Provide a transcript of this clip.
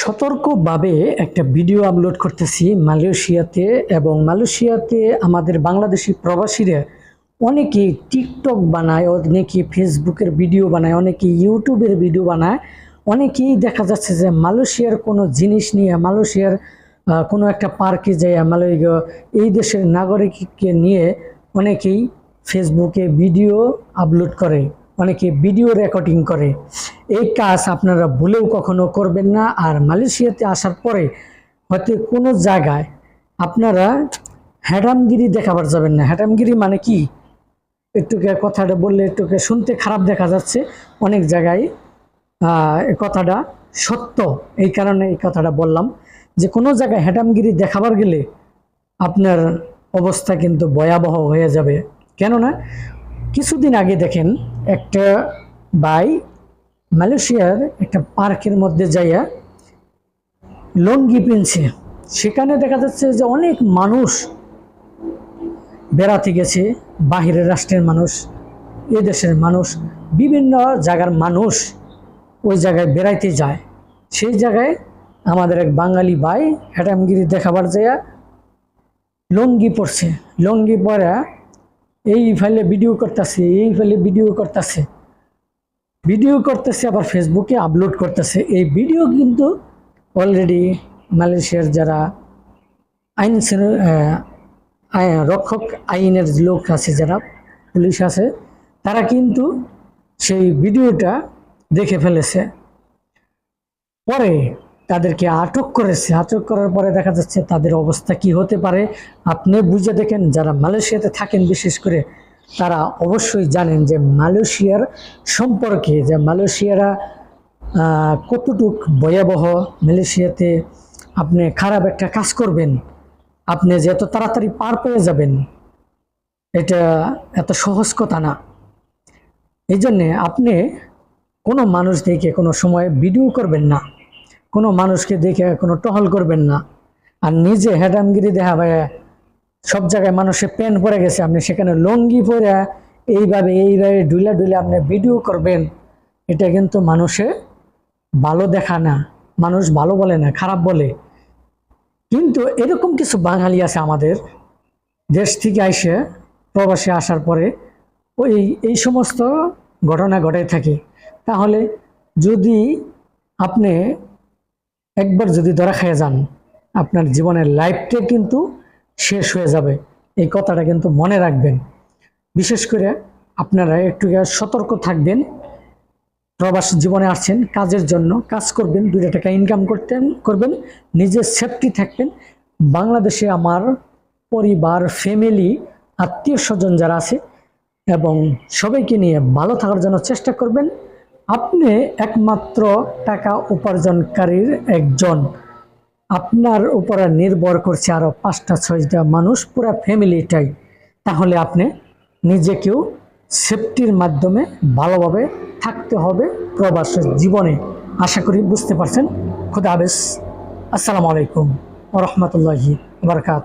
সতর্কভাবে একটা video upload করতেছি মালয়েশিয়াতে এবং মালয়েশিয়াতে আমাদের বাংলাদেশি প্রবাসীরা অনেকে টিকটক বানায় অনেকে ফেসবুকের ভিডিও বানায় অনেকে ইউটিউবের ভিডিও বানায়। অনেকেই দেখা যাচ্ছে যে মালয়েশিয়ার কোনো জিনিস নিয়ে, মালয়েশিয়ার কোনো একটা পার্কে যায় মালয় এই দেশের নাগরিককে নিয়ে অনেকেই ফেসবুকে ভিডিও আপলোড করে। অনেকে ভিডিও রেকর্ডিং করে। এই কাজ আপনারা ভুলেও কখনো করবেন না। আর মালয়েশিয়াতে আসার পরে হয়তো কোনো জায়গায় আপনারা হ্যাডামগিরি দেখাবার যাবেন না। হ্যাডামগিরি মানে কি? একটুকে কথাটা বললে একটুকে শুনতে খারাপ দেখা যাচ্ছে। অনেক জায়গায় কথাটা সত্য। এই কারণে এই কথাটা বললাম যে কোনো জায়গায় হ্যাডামগিরি দেখাবার গেলে আপনার অবস্থা কিন্তু ভয়াবহ হয়ে যাবে। কেননা কিছুদিন আগে দেখেন একটা ভাই মালয়েশিয়ার একটা পার্কের মধ্যে যাইয়া লঙ্গি পিনছে। সেখানে দেখা যাচ্ছে যে অনেক মানুষ বেড়াতে গেছে, বাহিরের রাষ্ট্রের মানুষ এ দেশের মানুষ, বিভিন্ন জায়গার মানুষ ওই জায়গায় বেড়াইতে যায়। সেই জায়গায় আমাদের এক বাঙালি ভাই হ্যাটামগিরি দেখাবার যাইয়া লঙ্গি পড়ছে লঙ্গি পরা এই ফেলে ভিডিও করতেছে, এই ফেলে ভিডিও করতেছে। ভিডিও করতেছে, আবার ফেসবুকে আপলোড করতেছে। এই ভিডিও কিন্তু অলরেডি মালয়েশিয়ার যারা আইন রক্ষক, আইনের লোক আছে, যারা পুলিশ আছে, তারা কিন্তু সেই ভিডিওটা দেখে ফেলেছে। পরে তাদেরকে আটক করেছে। আটক করার পরে দেখা যাচ্ছে তাদের অবস্থা কি হতে পারে? আপনি বুঝে দেখেন, যারা মালয়েশিয়াতে থাকেন, বিশেষ করে তারা অবশ্যই জানেন যে মালয়েশিয়ার সম্পর্কে, যে মালয়েশিয়ারা কতটুক ভয়াবহ, মালয়েশিয়াতে আপনি খারাপ একটা কাজ করবেন, আপনি যে এত তাড়াতাড়ি পার পেয়ে যাবেন, এটা এত সহজ কথা না। এই জন্যে আপনি কোনো মানুষ দেখে কোনো সময় ভিডিও করবেন না। কোনো মানুষকে দেখে কোনো টহল করবেন না। আর নিজে হ্যাডামগিরি দেখা ভাই, সব জায়গায় মানুষের পেন পরে গেছে, আপনি সেখানে লঙ্গি পরে এইভাবে এইভাবে ডুলে ডুলে আপনি ভিডিও করবেন, এটা কিন্তু মানুষে ভালো দেখা না, মানুষ ভালো বলে না, খারাপ বলে। কিন্তু এরকম কিছু বাঙালি আছে আমাদের, দেশ থেকে আইসে, প্রবাসে আসার পরে ওই, এই সমস্ত ঘটনা ঘটে থাকে। তাহলে যদি আপনি একবার যদি ধরা খেয়ে যান, আপনার জীবনের লাইফটা কিন্তু শেষ হয়ে যাবে। এই কথাটা কিন্তু মনে রাখবেন। বিশেষ করে আপনারা একটু সতর্ক থাকবেন। প্রবাস জীবনে আসছেন, কাজের জন্য কাজ করবেন, দুইটা টাকা ইনকাম করতেন করবেন, নিজের সেফটি থাকবেন। বাংলাদেশে আমার পরিবার ফ্যামিলি আত্মীয় স্বজন যারা আছে এবং সবাইকে নিয়ে ভালো থাকার জন্য চেষ্টা করবেন। আপনি একমাত্র টাকা উপার্জনকারীর একজন। আপনার উপরে নির্ভর করছে আরও পাঁচটা, ছয়টা মানুষ, পুরো ফ্যামিলিটাই। তাহলে আপনি নিজেকেও সেফটির মাধ্যমে ভালোভাবে থাকতে হবে প্রবাসের জীবনে। আশা করি বুঝতে পারছেন। খুদা হাফেজ। আসসালামু আলাইকুম ওরহমতুল্লাহি বারকাত